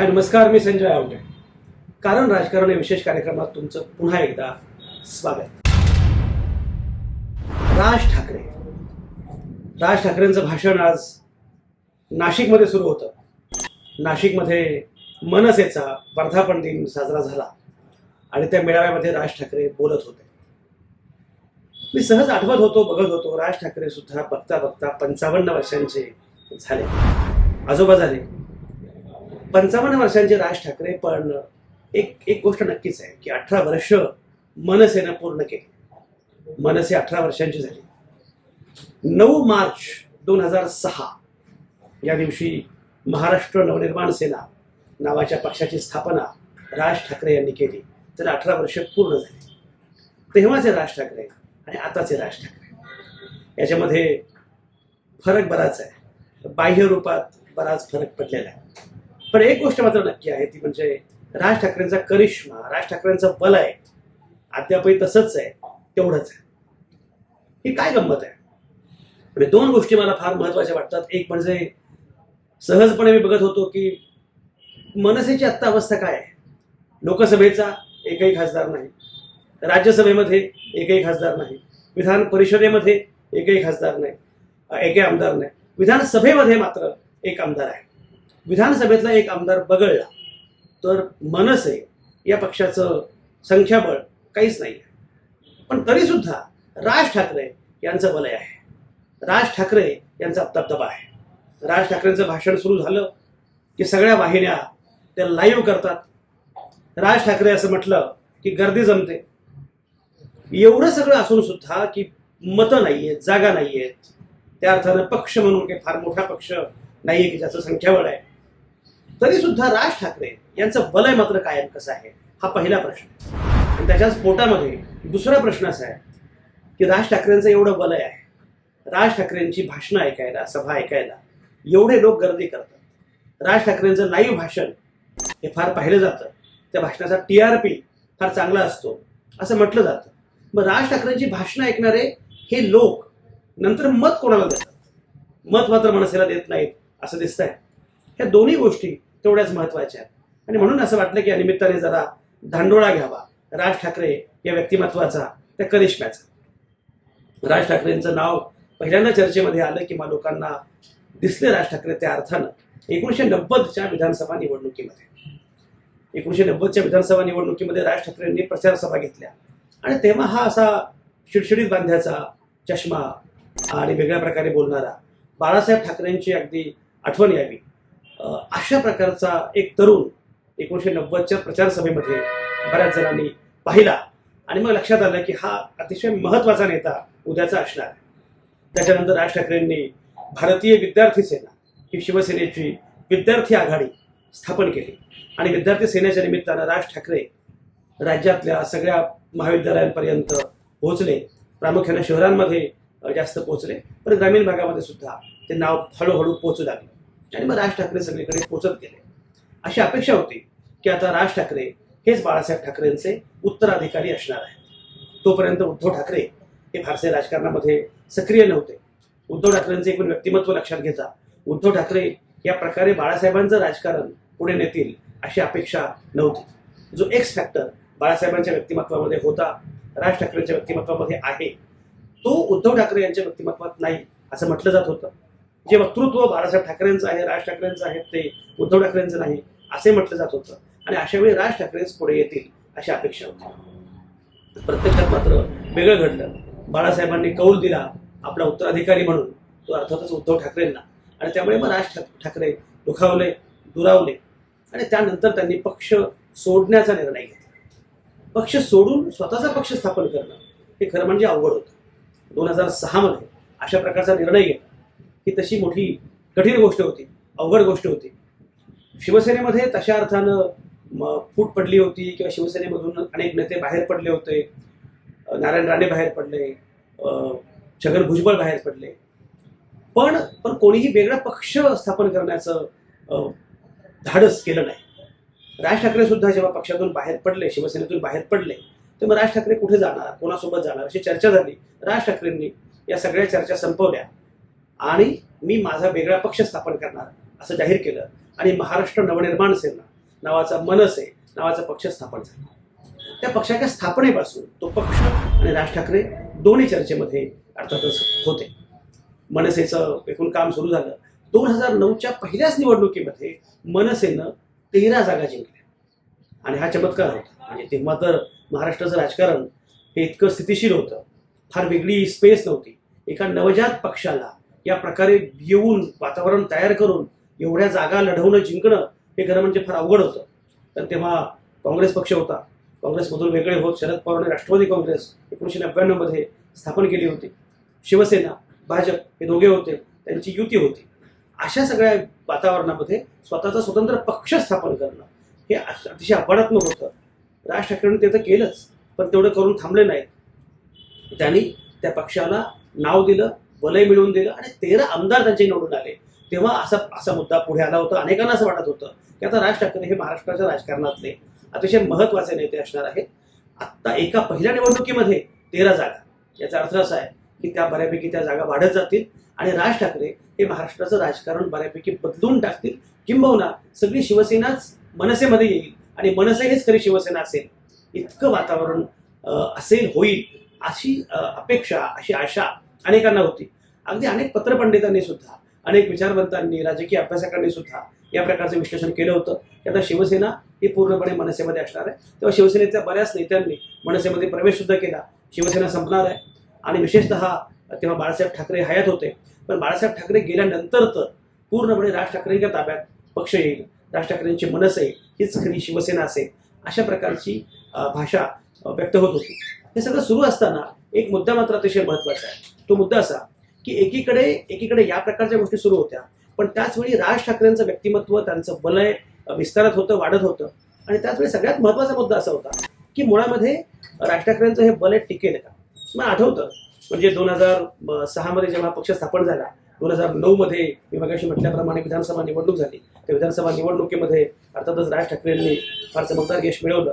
हाय नमस्कार मी संजय आवटे. कारण राजकारण या विशेष कार्यक्रमात तुमचं पुन्हा एकदा स्वागत. राज ठाकरे. राज ठाकरेंचं भाषण आज नाशिकमध्ये सुरू होतं. नाशिकमध्ये मनसेचा वर्धापन दिन साजरा झाला आणि त्या मेळाव्यामध्ये राज ठाकरे बोलत होते. मी सहज आठवत होतो बघत होतो राज ठाकरे सुद्धा बघता बघता पंचावन्न वर्षांचे झाले. आजोबा झाले. पंचावन्न वर्षांचे राज ठाकरे पण एक एक गोष्ट नक्कीच आहे की अठरा वर्ष मनसेनं पूर्ण केली. मनसे अठरा वर्षांची झाली. नऊ मार्च दोन हजार सहा या दिवशी महाराष्ट्र नवनिर्माण सेना नावाच्या पक्षाची स्थापना राज ठाकरे यांनी केली. तर अठरा वर्ष पूर्ण झाली. तेव्हाचे राज ठाकरे आणि आताचे राज ठाकरे. याच्यामध्ये फरक बराच आहे. बाह्य रूपात बराच फरक पडलेला आहे. पण एक गोष्ट मात्र नक्की आहे ती म्हणजे राज ठाकरेंचा करिश्मा राज ठाकरेंचं बल आहे अद्यापही तसंच आहे तेवढंच आहे. ही काय गंमत आहे? म्हणजे दोन गोष्टी मला फार महत्त्वाच्या वाटतात. एक म्हणजे सहजपणे मी बघत होतो की मनसेची आत्ता अवस्था काय आहे? लोकसभेचा एकही खासदार नाही राज्यसभेमध्ये एकही खासदार नाही विधान परिषदेमध्ये एकही खासदार नाही एकही आमदार नाही विधानसभेमध्ये मात्र एक आमदार आहे. विधानसभेतला एक आमदार बगळला तर मनसे या पक्षाचं संख्याबळ काहीच नाही. आहे पण तरीसुद्धा राज ठाकरे यांचं वलय आहे. राज ठाकरे यांचा दबदबा आहे. राज ठाकरेंचं भाषण सुरू झालं की सगळ्या वाहिन्या त्या लाईव्ह करतात. राज ठाकरे असं म्हटलं की गर्दी जमते. एवढं सगळं असून सुद्धा की मतं नाही आहेत जागा नाही आहेत त्या अर्थानं पक्ष म्हणून काही फार मोठा पक्ष नाहीये की ज्याचं संख्याबळ आहे. तरी सुद्धा राज ठाकरे यांचं वलय मात्र कायम कसं आहे? हा पहिला प्रश्न आणि त्याच्याच पोटामध्ये दुसरा प्रश्न असा आहे की राज ठाकरेंचं एवढं वलय आहे. राज ठाकरेंची भाषणं ऐकायला सभा ऐकायला एवढे लोक गर्दी करतात. राज ठाकरेंचं लाईव्ह भाषण हे फार पाहिलं जातं. त्या भाषणाचा टी आर पी फार चांगला असतो असं म्हटलं जातं. मग राज ठाकरेंची भाषणं ऐकणारे हे लोक नंतर मत कोणाला देतात? मत मात्र मनसेला देत नाहीत असं दिसतंय. ह्या दोन्ही गोष्टी तेवढ्याच महत्त्वाच्या आहेत. आणि म्हणून असं वाटलं की या निमित्ताने जरा धांडोळा घ्यावा. राज ठाकरे या व्यक्तिमत्वाचा त्या करिश्म्याचा. राज ठाकरेंचं नाव पहिल्यांदा चर्चेमध्ये आलं किंवा लोकांना दिसले राज ठाकरे त्या अर्थानं. एकोणीशे नव्वदच्या विधानसभा निवडणुकीमध्ये. एकोणीशे नव्वदच्या विधानसभा निवडणुकीमध्ये राज ठाकरेंनी प्रचार सभा घेतल्या. आणि तेव्हा हा असा शिडशिडीत बांध्याचा चष्मा आणि वेगळ्या प्रकारे बोलणारा बाळासाहेब ठाकरेंची अगदी आठवण यावी. अशा प्रकारचा एक तरुण एकोणीशे नव्वदच्या प्रचार सभेमध्ये बऱ्याच जणांनी पाहिला. आणि मग लक्षात आलं की हा अतिशय महत्त्वाचा नेता उद्याचा असणार आहे. त्याच्यानंतर राज ठाकरेंनी भारतीय विद्यार्थी सेना ही शिवसेनेची विद्यार्थी आघाडी स्थापन केली. आणि विद्यार्थी सेनेच्या निमित्तानं राज ठाकरे राज्यातल्या सगळ्या महाविद्यालयांपर्यंत पोहोचले. प्रामुख्याने शहरांमध्ये जास्त पोहोचले. पण ग्रामीण भागामध्ये सुद्धा ते नाव हळूहळू पोहोचू लागले. आणि मग राज ठाकरे सगळीकडे पोचत गेले. अशी अपेक्षा होती की आता राज ठाकरे हेच बाळासाहेब ठाकरेंचे उत्तराधिकारी असणार आहेत. तोपर्यंत उद्धव ठाकरे हे फारसे राजकारणामध्ये सक्रिय नव्हते. उद्धव ठाकरेंचे एकूण व्यक्तिमत्व लक्षात घेता उद्धव ठाकरे या प्रकारे बाळासाहेबांचं राजकारण पुढे नेतील अशी अपेक्षा नव्हती. जो एक्स फॅक्टर बाळासाहेबांच्या व्यक्तिमत्वामध्ये होता राज ठाकरेंच्या व्यक्तिमत्वामध्ये आहे तो उद्धव ठाकरे यांच्या व्यक्तिमत्वात नाही असं म्हटलं जात होतं. जे वक्तृत्व बाळासाहेब ठाकरेंचं आहे राज ठाकरेंचं आहे ते उद्धव ठाकरेंचं नाही असे म्हटलं जात होतं. आणि अशा वेळी राज ठाकरेच पुढे येतील अशी अपेक्षा होती. प्रत्यक्षात मात्र वेगळं घडलं. बाळासाहेबांनी कौल दिला आपला उत्तराधिकारी म्हणून तो अर्थातच उद्धव ठाकरेंना. आणि त्यामुळे मग राज ठाकरे दुखावले दुरावले. आणि त्यानंतर त्यांनी पक्ष सोडण्याचा निर्णय घेतला. पक्ष सोडून स्वतःचा पक्ष स्थापन करणं हे खरं म्हणजे अवघड होतं. दोन हजार सहामध्ये अशा प्रकारचा निर्णय घेतला. ही तशी मोठी कठीण गोष्ट होती अवघड गोष्ट होती. शिवसेनेमध्ये तशा अर्थानं फूट पडली होती किंवा शिवसेनेमधून अनेक नेते बाहेर पडले होते. नारायण राणे बाहेर पडले छगन भुजबळ बाहेर पडले. पण पण कोणीही वेगळा पक्ष स्थापन करण्याचं धाडस केलं नाही. राज ठाकरे सुद्धा जेव्हा पक्षातून बाहेर पडले शिवसेनेतून बाहेर पडले तेव्हा राज ठाकरे कुठे जाणार कोणासोबत जाणार अशी चर्चा झाली. राज ठाकरेंनी या सगळ्या चर्चा संपवल्या. आणि मी माझा वेगळा पक्ष स्थापन करणार असं जाहीर केलं. आणि महाराष्ट्र नवनिर्माण सेना नावाचा मनसे नावाचा पक्ष स्थापन झाला. त्या पक्षाच्या स्थापनेपासून तो पक्ष आणि राज ठाकरे दोन्ही चर्चेमध्ये अर्थातच होते. मनसेचं एकूण काम सुरू झालं. दोन हजार नऊच्या पहिल्याच निवडणुकीमध्ये मनसेनं तेरा जागा जिंकल्या. आणि हा चमत्कार होता. म्हणजे तेव्हा तर महाराष्ट्राचं राजकारण हे इतकं स्थितिशील होतं. फार वेगळी स्पेस नव्हती. एका नवजात पक्षाला या प्रकारे येऊन वातावरण तयार करून एवढ्या जागा लढवणं जिंकणं हे खरं म्हणजे फार अवघड होतं. तर तेव्हा काँग्रेस पक्ष होता. काँग्रेसमधून वेगळे होत. शरद पवारांनी राष्ट्रवादी काँग्रेस एकोणीसशे नव्याण्णवमध्ये स्थापन केली होती. शिवसेना भाजप हे दोघे होते. त्यांची युती होती. अशा सगळ्या वातावरणामध्ये स्वतःचा स्वतंत्र पक्ष स्थापन करणं हे अतिशय आव्हानात्मक होतं. राज ठाकरेंनी ते तर केलंच पण तेवढं करून थांबले नाहीत. त्यांनी त्या पक्षाला नाव दिलं. वलय मिळवून दिलं आणि तेरा आमदार त्यांचे निवडून आले. तेव्हा असा असा मुद्दा पुढे आला होता अनेकांना असं वाटत होतं की आता राज ठाकरे हे महाराष्ट्राच्या राजकारणातले अतिशय महत्त्वाचे नेते असणार आहेत. आत्ता एका पहिल्या निवडणुकीमध्ये तेरा जागा. याचा अर्थ असा आहे की त्या बऱ्यापैकी त्या जागा वाढत जातील आणि राज ठाकरे हे महाराष्ट्राचं राजकारण बऱ्यापैकी बदलून टाकतील किंबहुना सगळी शिवसेनाच मनसेमध्ये येईल आणि मनसे हेच खरी शिवसेना असेल. इतकं वातावरण असेल होईल अशी अपेक्षा अशी आशा अनेकांना होती. अगदी अनेक पत्रपंडितांनी सुद्धा अनेक विचारवंतांनी राजकीय अभ्यासकांनी सुद्धा या प्रकारचं विश्लेषण केलं होतं. की आता शिवसेना ही पूर्णपणे मनसेमध्ये असणार आहे. तेव्हा शिवसेनेच्या बऱ्याच नेत्यांनी मनसेमध्ये प्रवेश सुद्धा केला. शिवसेना संपणार आहे. आणि विशेषतः तेव्हा बाळासाहेब ठाकरे हयात होते. पण बाळासाहेब ठाकरे गेल्यानंतर तर पूर्णपणे राज ठाकरेंच्या ताब्यात पक्ष येईल. राज ठाकरेंची मनसे हीच खरी शिवसेना असेल. अशा प्रकारची भाषा व्यक्त होत होती. हे सगळं सुरू असताना एक मुद्दा मात्र अतिशय महत्त्वाचा आहे. तो मुद्दा असा की एकीकडे एकीकडे या प्रकारच्या गोष्टी सुरू होत्या पण त्याचवेळी राज ठाकरेंचं व्यक्तिमत्व त्यांचं बलय विस्तारत होतं वाढत होतं. आणि त्याचवेळी सगळ्यात महत्त्वाचा मुद्दा असा होता की मुळामध्ये राज ठाकरेंचं हे बलय टिकेल का? मला आठवतं. म्हणजे दोन हजार सहामध्ये जेव्हा पक्ष स्थापन झाला दोन हजार नऊ मध्ये मी मगाशी म्हटल्याप्रमाणे विधानसभा निवडणूक झाली. त्या विधानसभा निवडणुकीमध्ये अर्थातच राज ठाकरेंनी फार चमकदार यश मिळवलं.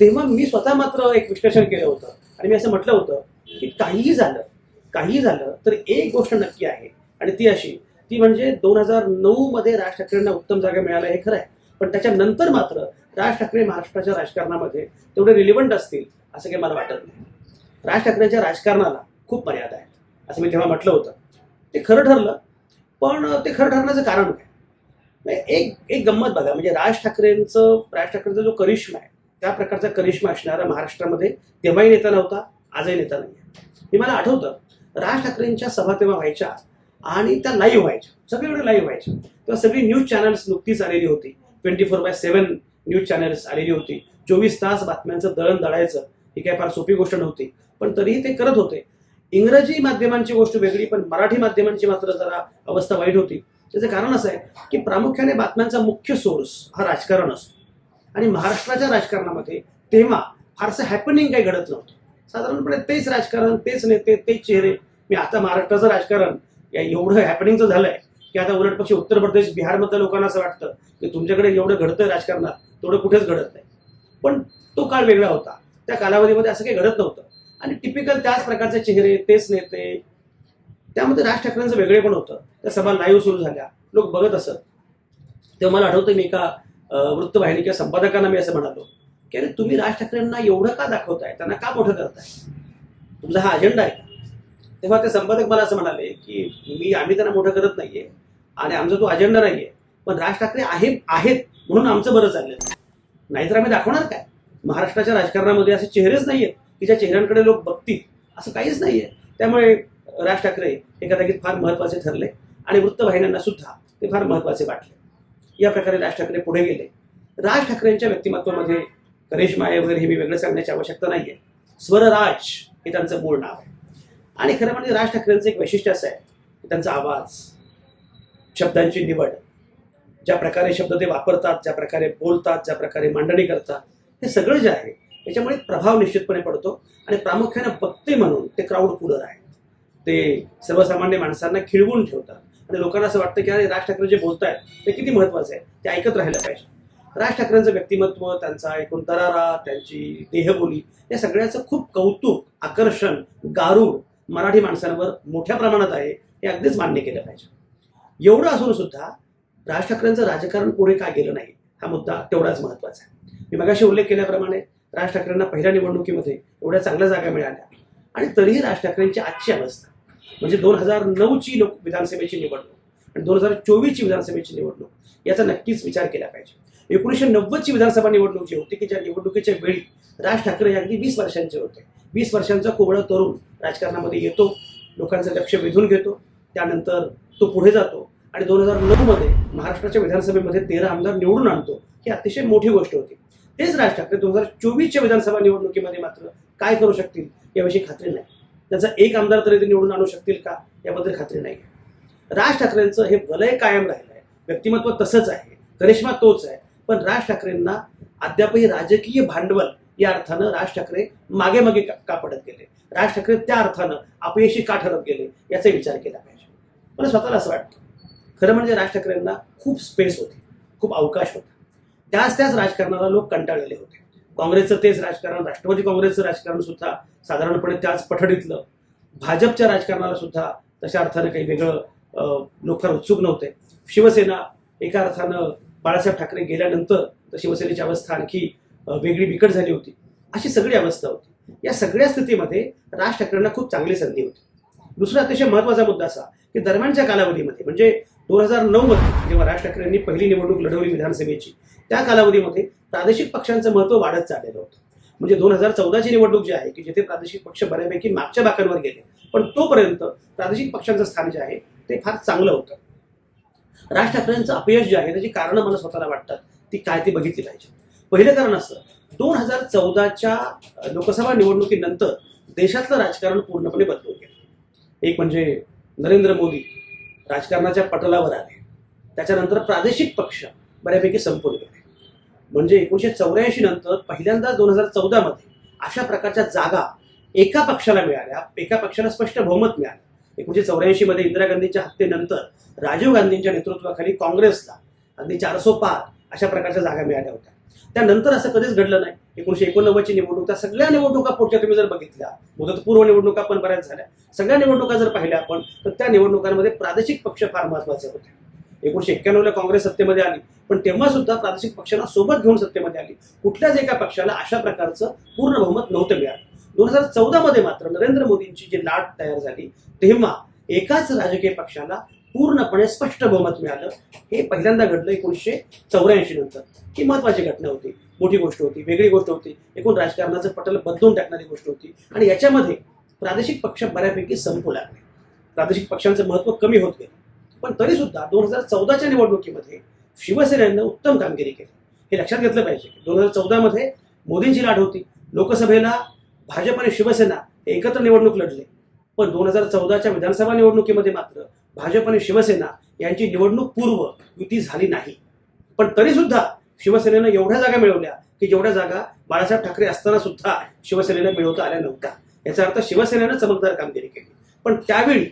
तेव्हा मी स्वतः मात्र एक विश्लेषण केलं होतं. आणि मी असं म्हटलं होतं की काहीही झालं काहीही झालं तर एक गोष्ट नक्की आहे. आणि ती अशी ती म्हणजे दोन हजार नऊ मध्ये राज ठाकरेंना उत्तम जागा मिळाल्या हे खरं आहे. पण त्याच्यानंतर मात्र राज ठाकरे महाराष्ट्राच्या राजकारणामध्ये तेवढे रिलिव्हंट असतील असं काही मला वाटत नाही. राज ठाकरेंच्या राजकारणाला खूप मर्यादा आहेत असं मी तेव्हा म्हटलं होतं. ते खरं ठरलं पण ते खरं ठरण्याचं कारण काय? म्हणजे एक एक गंमत बघा म्हणजे राज ठाकरेंचं राज ठाकरेंचा जो करिश्मा आहे त्या प्रकारचा करिश्मा असणारा महाराष्ट्रामध्ये तेव्हाही नेता नव्हता आजही नेता नाही हे मला आठवतं राज ठाकरेंच्या सभा तेव्हा व्हायच्या आणि त्या लाईव्ह व्हायच्या. सगळीकडे लाईव्ह व्हायच्या तेव्हा सगळी न्यूज चॅनल्स नुकतीच आलेली होती. Twenty four by seven news channels आलेली होती. चोवीस तास बातम्यांचं दळण दळायचं ही काय फार सोपी गोष्ट नव्हती. पण तरीही ते करत होते. इंग्रजी माध्यमांची गोष्ट वेगळी पण मराठी माध्यमांची मात्र जरा अवस्था वाईट होती. त्याचं कारण असं आहे की प्रामुख्याने बातम्यांचा मुख्य सोर्स हा राजकारण असतो. आणि महाराष्ट्राच्या राजकारणामध्ये तेव्हा फारसं हॅपनिंग काही घडत नव्हतं. साधारणपणे तेच राजकारण तेच नेते तेच चेहरे. मी आता महाराष्ट्राचं राजकारण या एवढं हॅपनिंगचं झालंय की आता उलट पक्षी उत्तर प्रदेश बिहारमधल्या लोकांना असं वाटतं की तुमच्याकडे एवढं घडतं राजकारणात तेवढं कुठेच घडत नाही. पण तो काळ वेगळा होता. त्या कालावधीमध्ये असं काही घडत नव्हतं. आणि टिपिकल त्याच प्रकारचे चेहरे तेच नेते त्यामध्ये राज ठाकरेंचं वेगळे पण होतं. त्या सभा लाईव्ह सुरू झाल्या. लोक बघत असत. तेव्हा मला आठवतं मी एका वृत्तवाहिनीच्या वृत्तवाहिनी किंवा संपादकांना मी असं म्हणालो की अरे तुम्ही राज ठाकरेंना एवढं का दाखवताय? त्यांना का मोठं करताय? तुमचा हा अजेंडा आहे. का तेव्हा ते संपादक मला असं म्हणाले की मी आम्ही त्यांना मोठं करत नाहीये आणि आमचा तो अजेंडा नाहीये. पण राज ठाकरे आहे आहेत म्हणून आमचं बरं चाललं नाहीतर आम्ही दाखवणार काय? महाराष्ट्राच्या राजकारणामध्ये असे चेहरेच नाहीयेत. की ज्या चेहऱ्यांकडे लोक बघतील. असं काहीच नाहीये. त्यामुळे राज ठाकरे हे कदाचित फार महत्त्वाचे ठरले आणि वृत्तवाहिन्यांना सुद्धा ते फार महत्त्वाचे वाटले. या प्रकारे राज ठाकरे पुढे गेले. राज ठाकरेंच्या व्यक्तिमत्वामध्ये करिश्मा वगैरे हे मी वेगळं सांगण्याची आवश्यकता नाहीये. स्वरराज हे त्यांचं मूळ नाव आहे. आणि खरं म्हणजे राज ठाकरेंचं एक वैशिष्ट्य असं आहे की त्यांचा आवाज शब्दांची निवड ज्या प्रकारे शब्द ते वापरतात ज्या प्रकारे बोलतात ज्या प्रकारे मांडणी करतात हे सगळं जे आहे याच्यामुळे प्रभाव निश्चितपणे पडतो आणि प्रामुख्याने वक्ते म्हणून ते क्राऊड पुलर आहेत ते सर्वसामान्य माणसांना खिळवून ठेवतात. आणि लोकांना असं वाटतं की अरे राज ठाकरे जे बोलतायत ते किती महत्वाचं आहे ते ऐकत राहिलं पाहिजे. राज ठाकरेंचं व्यक्तिमत्व त्यांचा एकूण दरारा त्यांची देहबोली या सगळ्याचं खूप कौतुक आकर्षण गारूड मराठी माणसांवर मोठ्या प्रमाणात आहे हे अगदीच मान्य केलं पाहिजे. एवढं असून सुद्धा राज ठाकरेंचं राजकारण पुढे का गेलं नाही हा मुद्दा तेवढाच महत्त्वाचा आहे. मी मगाशी उल्लेख केल्याप्रमाणे राज ठाकरेंना पहिल्या निवडणुकीमध्ये एवढ्या चांगल्या जागा मिळाल्या. आणि तरीही राज ठाकरेंची आजची अवस्था म्हणजे दोन हजार नऊची लोक विधानसभेची निवडणूक आणि दोन हजार चोवीसची विधानसभेची निवडणूक याचा नक्कीच विचार केला पाहिजे. एकोणीसशे नव्वदची विधानसभा निवडणूक जी होती की ज्या निवडणुकीच्या वेळी राज ठाकरे हे अगदी वीस वर्षांचे होते. वीस वर्षांचा कोवळा तरुण राजकारणामध्ये येतो लोकांचं लक्ष वेधून घेतो त्यानंतर तो पुढे जातो आणि दोन हजार नऊमध्ये महाराष्ट्राच्या विधानसभेमध्ये तेरा आमदार निवडून आणतो ही अतिशय मोठी गोष्ट होती. तेच राज ठाकरे दोन हजार चोवीसच्या विधानसभा निवडणुकीमध्ये मात्र काय करू शकतील याविषयी खात्री नाही. त्याचा एक आमदार तरी ते निवडून आणू शकतील का याबद्दल खात्री नाही. राज ठाकरेंचं हे वलय कायम राहिलं आहे व्यक्तिमत्व तसंच आहे. करिश्मा तोच आहे. पण राज ठाकरेंना अद्यापही राजकीय भांडवल या अर्थानं राज ठाकरे मागे मागे का पडत गेले. राज ठाकरे त्या अर्थानं अपयशी का ठरत गेले याचा विचार केला पाहिजे. मला स्वतःला असं वाटतं. खरं म्हणजे राज ठाकरेंना खूप स्पेस होती. खूप अवकाश होता. त्याच त्याच राजकारणाला लोक कंटाळलेले होते. काँग्रेसचं तेच राजकारण राष्ट्रवादी काँग्रेसचं राजकारण सुद्धा साधारणपणे त्याच पठडीतलं. भाजपच्या राजकारणाला सुद्धा तशा अर्थानं काही वेगळं अं, लोक उत्सुक नव्हते. शिवसेना एका अर्थानं बाळासाहेब ठाकरे गेल्यानंतर शिवसेनेची अवस्था आणखी वेगळी बिकट झाली होती. अशी सगळी अवस्था होती. या सगळ्या स्थितीमध्ये राज ठाकरेंना खूप चांगली संधी होती. दुसरा अतिशय महत्त्वाचा मुद्दा असा की दरम्यानच्या कालावधीमध्ये म्हणजे दोन हजार नऊ मध्ये जेव्हा राज ठाकरेंनी पहिली निवडणूक लढवली विधानसभेची त्या कालावधीमध्ये प्रादेशिक पक्षांचं महत्त्व वाढत चाललेलं होतं. म्हणजे दोन हजार चौदाची निवडणूक जी आहे की जिथे प्रादेशिक पक्ष बऱ्यापैकी मागच्या बाकांवर गेले पण तोपर्यंत प्रादेशिक पक्षांचं स्थान जे आहे ते फार चांगलं होतं. राज ठाकरेंचं अपयश जे आहे त्याची कारणं मला स्वतःला वाटतात. ती काय ती बघितली पाहिजे. पहिलं कारण असं दोन हजार चौदाच्या लोकसभा निवडणुकीनंतर देशातलं राजकारण पूर्णपणे बदलून गेलं. एक म्हणजे नरेंद्र मोदी राजकारणाच्या पटलावर आले. त्याच्यानंतर प्रादेशिक पक्ष बऱ्यापैकी संपून गेले. म्हणजे एकोणीशे चौऱ्याऐंशी नंतर पहिल्यांदा दोन हजार चौदामध्ये अशा प्रकारच्या जागा एका पक्षाला मिळाल्या एका पक्षाला स्पष्ट बहुमत मिळालं. एकोणीशे चौऱ्याऐंशी मध्ये इंदिरा गांधीच्या हत्येनंतर राजीव गांधींच्या नेतृत्वाखाली काँग्रेसला अगदी चारसो पार अशा प्रकारच्या जागा मिळाल्या होत्या. त्यानंतर असं कधीच घडलं नाही. एकोणीशे एकोणनव्वदची निवडणूक त्या सगळ्या निवडणुका पुढच्या तुम्ही जर बघितल्या मुदतपूर्व निवडणुका पण बऱ्याच झाल्या. सगळ्या निवडणुका जर पाहिल्या आपण तर त्या निवडणुकांमध्ये प्रादेशिक पक्ष फार महत्त्वाचे होते. एकोणीशे एक्क्याण्णवला काँग्रेस सत्तेमध्ये आली पण तेव्हा सुद्धा प्रादेशिक पक्षांना सोबत घेऊन सत्तेमध्ये आली. कुठल्याच एका पक्षाला अशा प्रकारचं पूर्ण बहुमत नव्हतं मिळालं. दोन हजार चौदा मध्ये मात्र नरेंद्र मोदींची जी लाट तयार झाली तेव्हा एकाच राजकीय पक्षाला पूर्णपणे स्पष्ट बहुमत मिळालं. हे पहिल्यांदा घडलं एकोणीसशे चौऱ्याऐंशी नंतर. ही महत्वाची घटना होती. मोठी गोष्ट होती वेगळी गोष्ट होती. एकूण राजकारणाचं पटल बदलून टाकणारी गोष्ट होती. आणि याच्यामध्ये प्रादेशिक पक्ष बऱ्यापैकी संपू लागले. प्रादेशिक पक्षांचं महत्त्व कमी होत गेलं. पण तरी सुद्धा दोन हजार चौदाच्या निवडणुकीमध्ये शिवसेनेनं उत्तम कामगिरी केली. हे लक्षात घेतलं पाहिजे दोन हजार चौदामध्ये मोदींची लाट होती. लोकसभेला भाजप आणि शिवसेना हे एकत्र निवडणूक लढले. पण दोन हजार चौदाच्या विधानसभा निवडणुकीमध्ये मात्र भाजप आणि शिवसेना यांची निवडणूक पूर्व युती झाली नाही. पण तरी सुद्धा शिवसेनेनं एवढ्या जागा मिळवल्या की जेवढ्या जागा बाळासाहेब ठाकरे असताना सुद्धा शिवसेनेनं मिळवता आल्या नव्हत्या. याचा अर्थ शिवसेनेनं चमकदार कामगिरी केली. पण त्यावेळी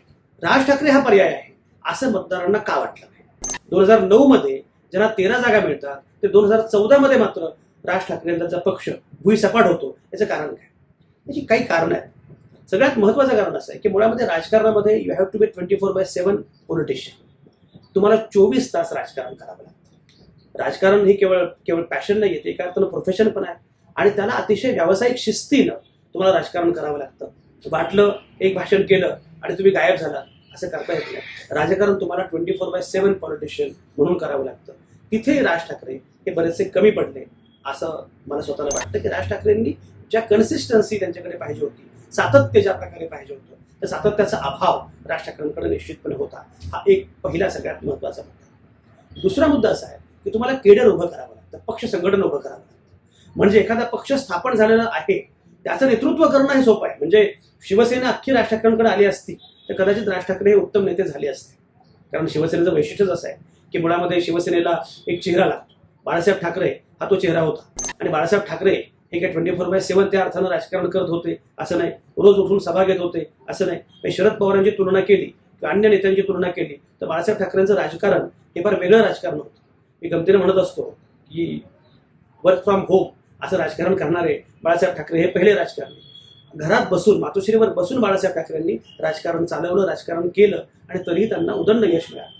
राज ठाकरे हा पर्याय आहे असं मतदारांना का वाटलं नाही? दोन हजार नऊ मध्ये ज्यांना तेरा जागा मिळतात ते दोन हजार चौदा मध्ये मात्र राज ठाकरेंचा पक्ष भुईसपाट होतो याचं कारण काय? त्याची काही कारणं आहेत. सगळ्यात महत्वाचं कारण असं आहे की मुळामध्ये राजकारणामध्ये you have to be twenty four by seven politician तुम्हाला चोवीस तास राजकारण करावं लागतं. राजकारण हे केवळ केवळ पॅशन नाही येते एका अर्थानं प्रोफेशन पण आहे. आणि त्याला अतिशय व्यावसायिक शिस्तीनं तुम्हाला राजकारण करावं लागतं. वाटलं एक भाषण केलं आणि तुम्ही गायब झाला असं करता येत नाही. राजकारण तुम्हाला twenty four by seven politician म्हणून करावं लागतं. तिथे राज ठाकरे हे बरेचसे कमी पडले असं मला स्वतःला वाटतं की राज ठाकरेंनी ज्या कन्सिस्टन्सी त्यांच्याकडे पाहिजे होती सातत्य ज्या प्रकारे पाहिजे होतं तर सातत्याचा अभाव राज ठाकरेंकडे निश्चितपणे होता. हा एक पहिला सगळ्यात महत्त्वाचा मुद्दा दुसरा मुद्दा असा आहे की तुम्हाला केडर उभं करावं लागतं पक्ष संघटन उभं करावं लागतं. म्हणजे एखादा पक्ष स्थापन झालेला आहे त्याचं नेतृत्व करणं हे सोपं आहे. म्हणजे शिवसेना अख्खी राज ठाकरेंकडे आली असती तर कदाचित राज ठाकरे हे उत्तम नेते झाले असते. कारण शिवसेनेचं वैशिष्ट्यच असं आहे की मुळामध्ये शिवसेनेला एक चेहरा लागतो. बाळासाहेब ठाकरे हा तो चेहरा होता. आणि बाळासाहेब ठाकरे हे काय ट्वेंटी फोर बाय सेव्हन त्या अर्थानं राजकारण करत होते असं नाही. रोज उठून सभा घेत होते असं नाही. शरद पवारांची तुलना केली किंवा अन्य नेत्यांची तुलना केली तर बाळासाहेब ठाकरेंचं राजकारण हे फार वेगळं राजकारण होतं. मी गमतीने म्हणत असतो की वर्क फ्रॉम होम असं राजकारण करणारे बाळासाहेब ठाकरे हे पहिले राजकारणी घरात बसून मातोश्रीवर बसून बाळासाहेब ठाकरेंनी राजकारण चालवलं राजकारण केलं आणि तरीही त्यांना उदंड यश मिळालं.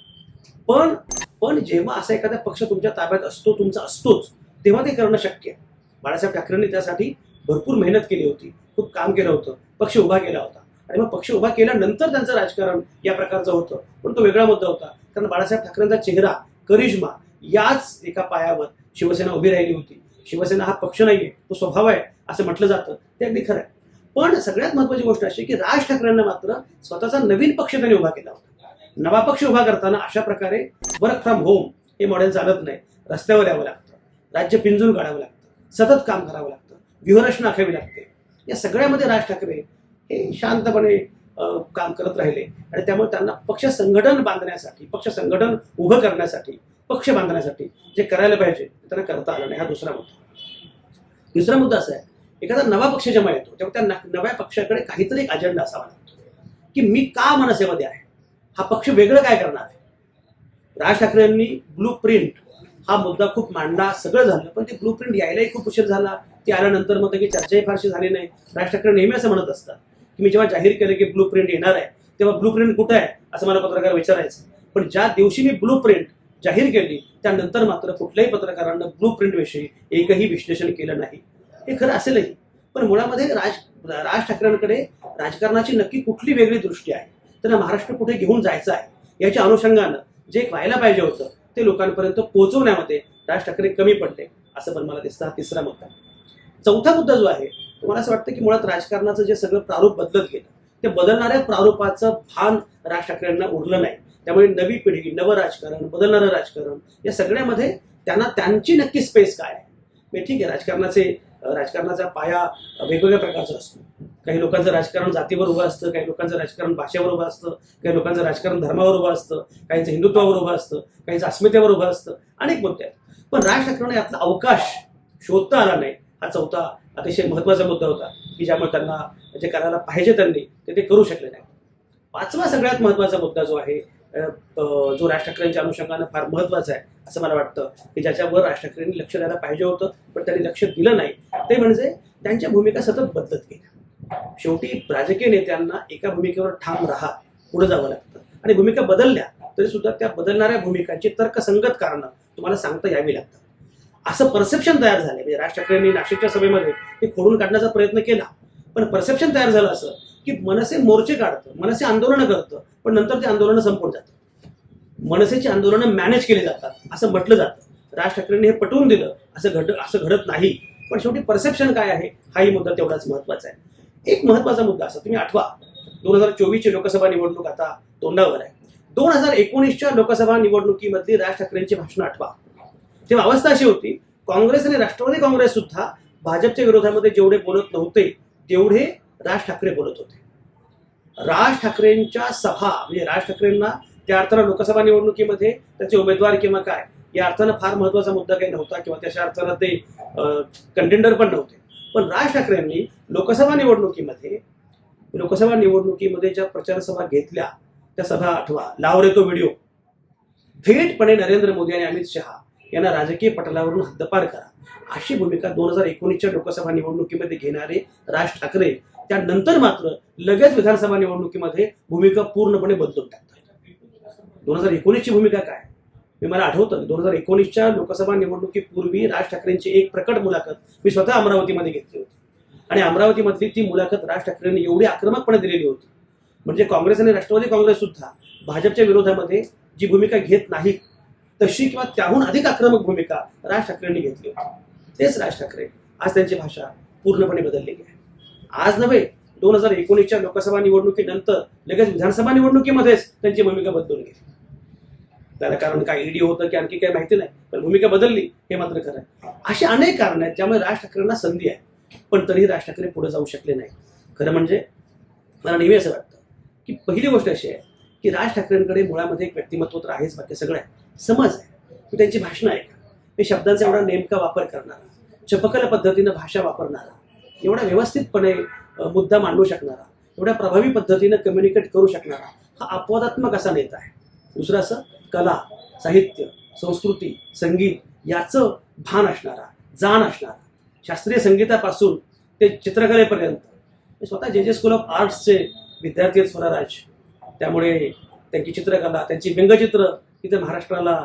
पण पण जेव्हा असा एखादा पक्ष तुमच्या ताब्यात असतो तुमचा असतोच तेव्हा ते करणं शक्य आहे. बाळासाहेब ठाकरेंनी त्यासाठी भरपूर मेहनत केली होती. खूप काम केलं होतं. पक्ष उभा केला होता. आणि मग पक्ष उभा केल्यानंतर त्यांचं राजकारण या प्रकारचं होतं. पण तो वेगळा मुद्दा होता. कारण बाळासाहेब ठाकरेंचा चेहरा करिश्मा याच एका पायावर शिवसेना उभी राहिली होती. शिवसेना हा पक्ष नाहीये तो स्वभाव आहे असं म्हटलं जातं. ते अगदी खरं आहे. पण सगळ्यात महत्वाची गोष्ट अशी की राज ठाकरेंना मात्र स्वतःचा नवीन पक्ष त्यांनी उभा केला होता. नवा पक्ष उभा करताना अशा प्रकारे वर्क फ्रॉम होम हे मॉडेल चालत नाही. रस्त्यावर यावं लागतं. राज्य पिंजून काढावं लागतं. सतत काम करावं लागतं. व्यूहरचना आखावी लागते. या सगळ्यामध्ये राज ठाकरे हे शांतपणे अं, काम करत राहिले. आणि त्यामुळे त्यांना पक्ष संघटन बांधण्यासाठी पक्ष संघटन उभं करण्यासाठी पक्ष बांधण्यासाठी जे करायला पाहिजे त्यांना करता आलं नाही. हा दुसरा मुद्दा. दुसरा मुद्दा असा आहे एखादा नवा पक्ष जेव्हा येतो तेव्हा त्या नव्या पक्षाकडे काहीतरी एक अजेंडा असावा लागतो. की मी का मनसेमध्ये आहे? हा पक्ष वेगळं काय करणार आहे? राज ठाकरेंनी ब्लू प्रिंट हा मुद्दा खूप मांडला सगळं झालं पण ते ब्लू प्रिंट यायलाही खूप उशीर झाला. ती आल्यानंतर मग त्याची चर्चाही फारशी झाली नाही. राज ठाकरे नेहमी असं म्हणत असतात की मी जेव्हा जाहीर केलं की ब्लू प्रिंट येणार आहे तेव्हा ब्लू प्रिंट कुठं आहे असं मला पत्रकार विचारायचं. पण ज्या दिवशी मी ब्लू प्रिंट जाहीर केली त्यानंतर मात्र कुठल्याही पत्रकारांना ब्लू प्रिंट विषयी एकही विश्लेषण केलं नाही. हे खरं असेलही. पण मुळामध्ये राज राज ठाकरेंकडे राजकारणाची नक्की कुठली वेगळी दृष्टी आहे? त्यांना महाराष्ट्र कुठे घेऊन जायचं आहे? याच्या अनुषंगानं जे एक व्हायला पाहिजे होतं ते लोकांपर्यंत पोहोचवण्यामध्ये राज ठाकरे कमी पडले असं पण मला दिसतं हा तिसरा मुद्दा चौथा मुद्दा जो आहे तो मला असं वाटतं की मुळात राजकारणाचं जे सगळं प्रारूप बदलत गेलं ते बदलणाऱ्या प्रारूपाचं भान राज ठाकरेंना उरलं नाही. त्यामुळे नवी पिढी नवं राजकारण बदलणारं राजकारण या सगळ्यामध्ये त्यांना त्यांची नक्की स्पेस काय आहे? म्हणजे ठीक आहे राजकारणाचे राजकारणाचा पाया वेगवेगळ्या प्रकारचा असतो. काही लोकांचं राजकारण जातीवर उभं असतं काही लोकांचं राजकारण भाषेवर उभं असतं काही लोकांचं राजकारण धर्मावर उभं असतं काहीचं हिंदुत्वावर उभं असतं काहीचं अस्मितेवर उभं असतं अनेक मुद्दे आहेत. पण राज ठाकरेंना यातला अवकाश शोधता आला नाही. हा चौथा अतिशय महत्त्वाचा मुद्दा होता की ज्यामुळे त्यांना जे करायला पाहिजे त्यांनी ते ते करू शकले नाही पाचवा सगळ्यात महत्त्वाचा मुद्दा जो आहे जो राज ठाकरेंच्या अनुषंगानं फार महत्त्वाचा आहे असं मला वाटतं की ज्याच्यावर राज ठाकरेंनी लक्ष द्यायला पाहिजे होतं पण त्यांनी लक्ष दिलं नाही. ते म्हणजे त्यांच्या भूमिका सतत बदलत गेल्या. शेवटी राजकीय नेत्यांना एका भूमिकेवर ठाम राहा पुढे जावं लागतं. आणि भूमिका बदलल्या तरी सुद्धा त्या बदलणाऱ्या भूमिकांची तर्कसंगत कारणं तुम्हाला सांगता यावी लागतात. असं परसेप्शन तयार झालं म्हणजे राज ठाकरेंनी नाशिकच्या सभेमध्ये ते खोडून काढण्याचा प्रयत्न केला. पण परसेप्शन तयार झालं असं की मनसे मोर्चे काढतं मनसे आंदोलनं करतं पण नंतर ते आंदोलनं संपून जातं. मनसेची आंदोलनं मॅनेज केली जातात असं म्हटलं जातं. राज ठाकरेंनी हे पटवून दिलं असं घड असं घडत नाही. पण शेवटी परसेप्शन काय आहे हाही मुद्दा तेवढाच महत्त्वाचा आहे. एक महत्त्वाचा मुद्दा असा तुम्ही आठवा. दोन हजार चोवीसची लोकसभा निवडणूक आता तोंडावर आहे. दोन हजार एकोणीसच्या लोकसभा निवडणुकीमधली राज ठाकरेंची भाषणं आठवा. तेव्हा अवस्था अशी होती काँग्रेस आणि राष्ट्रवादी काँग्रेस सुद्धा भाजपच्या विरोधामध्ये जेवढे बोलत नव्हते तेवढे राज ठाकरे बोलत होते. राज ठाकरेंच्या सभा म्हणजे राज ठाकरेंना त्या अर्थानं लोकसभा निवडणुकीमध्ये त्याचे उमेदवार किंवा काय या अर्थानं फार महत्त्वाचा मुद्दा काही नव्हता किंवा त्याच्या अर्थानं ते कंटेंडर पण नव्हते. पण राज ठाकरेंनी लोकसभा निवडणुकीमध्ये लोकसभा निवडणुकीमध्ये ज्या प्रचारसभा घेतल्या त्या सभा आठवा लावरे तो व्हिडिओ. थेटपणे नरेंद्र मोदी आणि अमित शहा यांना राजकीय पटलावरून हद्दपार करा. अशी भूमिका दोन हजार एकोणीसच्या लोकसभा निवडणुकीमध्ये घेणारे राज ठाकरे त्यानंतर मात्र लगेच विधानसभा निवडणुकीमध्ये भूमिका पूर्णपणे बदलून टाकतात. दोन हजार एकोणीसची भूमिका काय? मी मला आठवतं दोन हजार एकोणीसच्या लोकसभा निवडणुकीपूर्वी राज ठाकरेंची एक प्रकट मुलाखत मी स्वतः अमरावतीमध्ये घेतली होती. आणि अमरावतीमधली ती मुलाखत राज ठाकरेंनी एवढी आक्रमकपणे दिलेली होती. म्हणजे काँग्रेस आणि राष्ट्रवादी काँग्रेस सुद्धा भाजपच्या विरोधामध्ये जी भूमिका घेत नाही तशी किंवा त्याहून अधिक आक्रमक भूमिका राज ठाकरेंनी घेतली होती. तेच राज ठाकरे आज त्यांची भाषा पूर्णपणे बदललेली आहे. आज नव्हे दोन हजार एकोणीसच्या लोकसभा निवडणुकीनंतर लगेच विधानसभा निवडणुकीमध्येच त्यांची भूमिका बदलून गेली. त्याला कारण काय ईडी होतं की आणखी काही माहिती नाही पण भूमिका बदलली हे मात्र खरं आहे. अशी अनेक कारण आहेत ज्यामुळे राज ठाकरेंना संधी आहे पण तरीही राज ठाकरे पुढे जाऊ शकले नाही. खरं म्हणजे मला नेहमी असं वाटतं की पहिली गोष्ट अशी आहे की राज ठाकरेंकडे मुळामध्ये एक व्यक्तिमत्व तर आहेच बाकी सगळं आहे. समज आहे. मी त्यांची भाषणं ऐका मी शब्दांचा एवढा नेमका वापर करणारा चपकल पद्धतीनं भाषा वापरणारा एवढा व्यवस्थितपणे मुद्दा मांडू शकणारा एवढ्या प्रभावी पद्धतीनं कम्युनिकेट करू शकणारा हा अपवादात्मक असा नेता आहे. दुसरं असं कला साहित्य संस्कृती संगीत याचं भान असणारा जाण असणारा. शास्त्रीय संगीतापासून ते चित्रकलेपर्यंत. स्वतः जे जे स्कूल ऑफ आर्ट्सचे विद्यार्थी आहेत स्वराराज त्यामुळे त्यांची चित्रकला त्यांची व्यंगचित्र तिथे महाराष्ट्राला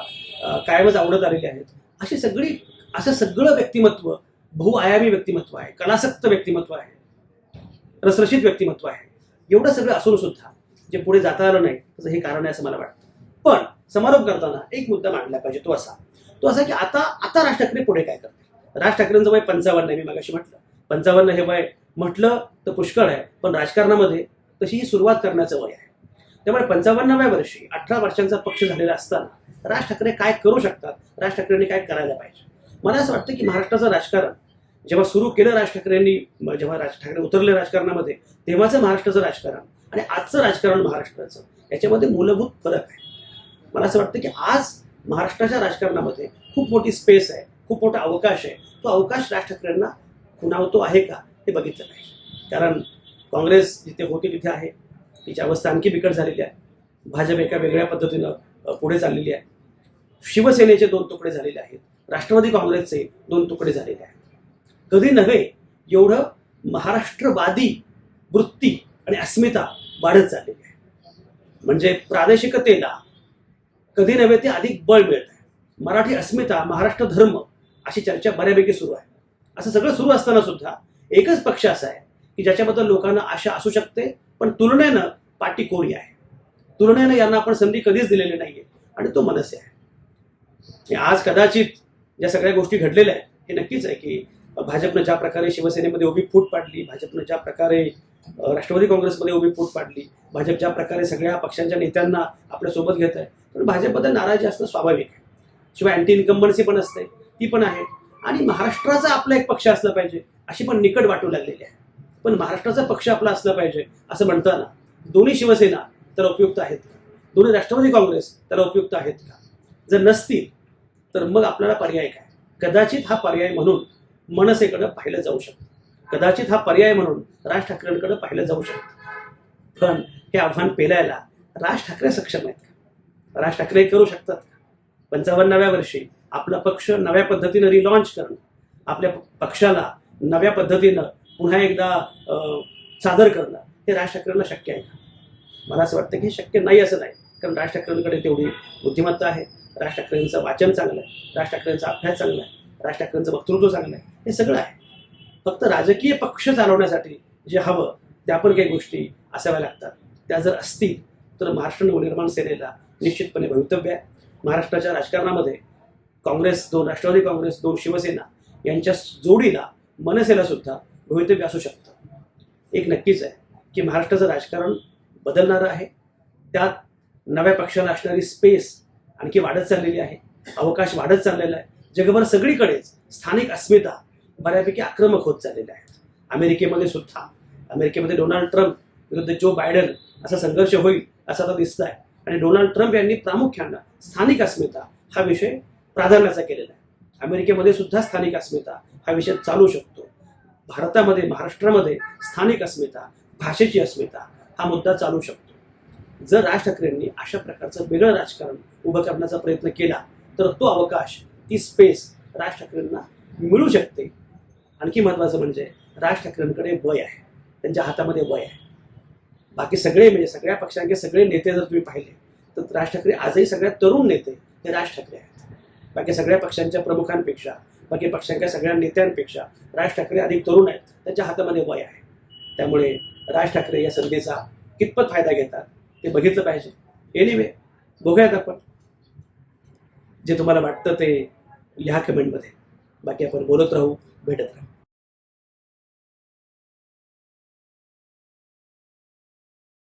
कायमच आवडत आलेली आहेत. अशी सगळी असं सगळं व्यक्तिमत्व बहुआयामी व्यक्तिमत्व आहे. कलासक्त व्यक्तिमत्व आहे. रसरशीत व्यक्तिमत्व आहे. एवढं सगळं असून सुद्धा जे पुढे जाता आलं नाही त्याचं हे कारण आहे असं मला वाटतं. पण समारोप करताना एक मुद्दा मांडला पाहिजे तो असा. तो असा की आता आता राज ठाकरे पुढे काय करतील? राज ठाकरेंचं वय पंचावन्न आहे मी मागाशी म्हटलं. पंचावन्न हे वय म्हटलं तर पुष्कळ आहे पण राजकारणामध्ये तशी ही सुरुवात करण्याचं वय आहे. त्यामुळे पंचावन्नाव्या वर्षी अठरा वर्षांचा पक्ष झालेला असताना राज ठाकरे काय करू शकतात? राज ठाकरेंनी काय करायला पाहिजे? मला असं वाटतं की महाराष्ट्राचं राजकारण जेव्हा सुरू केलं राज ठाकरेंनी जेव्हा राज ठाकरे उतरले राजकारणामध्ये तेव्हाचं महाराष्ट्राचं राजकारण आणि आजचं राजकारण महाराष्ट्राचं याच्यामध्ये मूलभूत फरक आहे. मला असं वाटतं की आज महाराष्ट्राच्या राजकारणामध्ये खूप मोठी स्पेस आहे खूप मोठा अवकाश आहे. तो अवकाश राज ठाकरेंना खुणावतो आहे का हे बघितलं पाहिजे. कारण काँग्रेस जिथे होती तिथे आहे. तिची अवस्था आणखी बिकट झालेली आहे. भाजप एका वेगळ्या पद्धतीनं पुढे चाललेली आहे. शिवसेनेचे दोन तुकडे झालेले आहेत. राष्ट्रवादी काँग्रेसचे दोन तुकडे झालेले आहेत. कधी नव्हे एवढं महाराष्ट्रवादी वृत्ती आणि अस्मिता वाढत चाललेली आहे. म्हणजे प्रादेशिकतेला कधी नव्हे ते अधिक बळ मिळत आहे मराठी अस्मिता महाराष्ट्र धर्म अशी चर्चा बऱ्यापैकी सुरू आहे. असं सगळं सुरू असताना सुद्धा एकच पक्ष असा आहे की ज्याच्याबद्दल लोकांना आशा असू शकते पण तुलनेनं पाठी कोरी आहे. तुलनेनं यांना आपण संधी कधीच दिलेली नाहीये आणि तो मनसे आहे. आज कदाचित ज्या सगळ्या गोष्टी घडलेल्या आहेत हे नक्कीच आहे की भाजपनं ज्या प्रकारे शिवसेनेमध्ये उभी फूट पाडली भाजपनं ज्या प्रकारे राष्ट्रवादी काँग्रेसमध्ये उभी फूट पाडली. भाजप ज्या प्रकारे सगळ्या पक्षांच्या नेत्यांना आपल्यासोबत घेत आहे. पण भाजपबद्दल नाराजी असणं स्वाभाविक आहे. शिवाय अँटी इन्कम्बन्सी पण असते. ती पण आहे. आणि महाराष्ट्राचा आपला एक पक्ष असला पाहिजे अशी पण निकट वाटू लागलेली आहे. पण महाराष्ट्राचा पक्ष आपला असला पाहिजे असं म्हणताना दोन्ही शिवसेना तर उपयुक्त आहेत का? दोन्ही राष्ट्रवादी काँग्रेस त्याला उपयुक्त आहेत का? जर नसतील तर मग आपल्याला पर्याय काय? कदाचित हा पर्याय म्हणून मनसेकडे पाहिलं जाऊ शकतं. कदाचित हा पर्याय म्हणून राज ठाकरेंकडे पाहिलं जाऊ शकतं. पण हे आव्हान पेलायला राज ठाकरे सक्षम आहेत का? राज ठाकरे करू शकतात पंचावन्नाव्या वर्षी आपला पक्ष नव्या पद्धतीनं रिलॉन्च करणं आपल्या पक्षाला नव्या पद्धतीनं पुन्हा एकदा सादर करणं हे राज ठाकरेंना शक्य आहे का? मला असं वाटतं की हे शक्य नाही असं नाही. कारण राज ठाकरेंकडे तेवढी बुद्धिमत्ता आहे. राज ठाकरेंचं वाचन चांगलं आहे. राज ठाकरेंचा अभ्यास चांगला आहे. राज ठाकरेंचं वक्तृत्व चांगलं आहे. हे सगळं आहे. फक्त राजकीय पक्ष चालवण्यासाठी जे हवं त्या पण काही गोष्टी असाव्या लागतात. त्या जर असतील तर महाराष्ट्र नवनिर्माण सेनेला निश्चितपणे भवितव्य आहे. महाराष्ट्राच्या राजकारणामध्ये काँग्रेस दोन राष्ट्रवादी काँग्रेस दोन शिवसेना यांच्या जोडीला मनसेला सुद्धा भवितव्य असू शकतं. एक नक्कीच आहे की महाराष्ट्राचं राजकारण बदलणारं आहे. त्यात नव्या पक्षाला असणारी स्पेस आणखी वाढत चाललेली आहे. अवकाश वाढत चाललेला आहे. जगभर सगळीकडेच स्थानिक अस्मिता बऱ्यापैकी आक्रमक होत चाललेल्या आहेत. अमेरिकेमध्ये सुद्धा. अमेरिकेमध्ये डोनाल्ड ट्रम्प विरुद्ध जो बायडन असा संघर्ष होईल असं आता दिसत आहे आणि डोनाल्ड ट्रम्प यांनी प्रामुख्यानं स्थानिक अस्मिता हा विषय प्राधान्याचा केलेला आहे. अमेरिकेमध्ये सुद्धा स्थानिक अस्मिता हा विषय चालू शकतो. भारतामध्ये महाराष्ट्रामध्ये स्थानिक अस्मिता भाषेची अस्मिता हा मुद्दा चालू शकतो. जर राज ठाकरेंनी अशा प्रकारचं वेगळं राजकारण उभं करण्याचा प्रयत्न केला तर तो अवकाश ती स्पेस राज ठाकरेंना मिळू शकते आणखी महत्वाचं म्हणजे राज ठाकरेंकडे वय आहे. त्यांच्या हातामध्ये वय आहे. बाकी सगळे म्हणजे सगळ्या पक्षांचे सगळे नेते जर तुम्ही पाहिले तर राज ठाकरे आजही सगळ्यात तरुण नेते हे राज ठाकरे आहेत. बाकी सगळ्या पक्षांच्या प्रमुखांपेक्षा बाकी पक्षांच्या सगळ्या नेत्यांपेक्षा राज ठाकरे अधिक तरुण आहेत. त्यांच्या हातामध्ये वय आहे. त्यामुळे राज ठाकरे या संधीचा कितपत फायदा घेतात ते बघितलं पाहिजे. एनिवे बघूयात आपण. जे तुम्हाला वाटतं ते लिहा कमेंटमध्ये बाकी आपण बोलत राहू. भेटत राहा.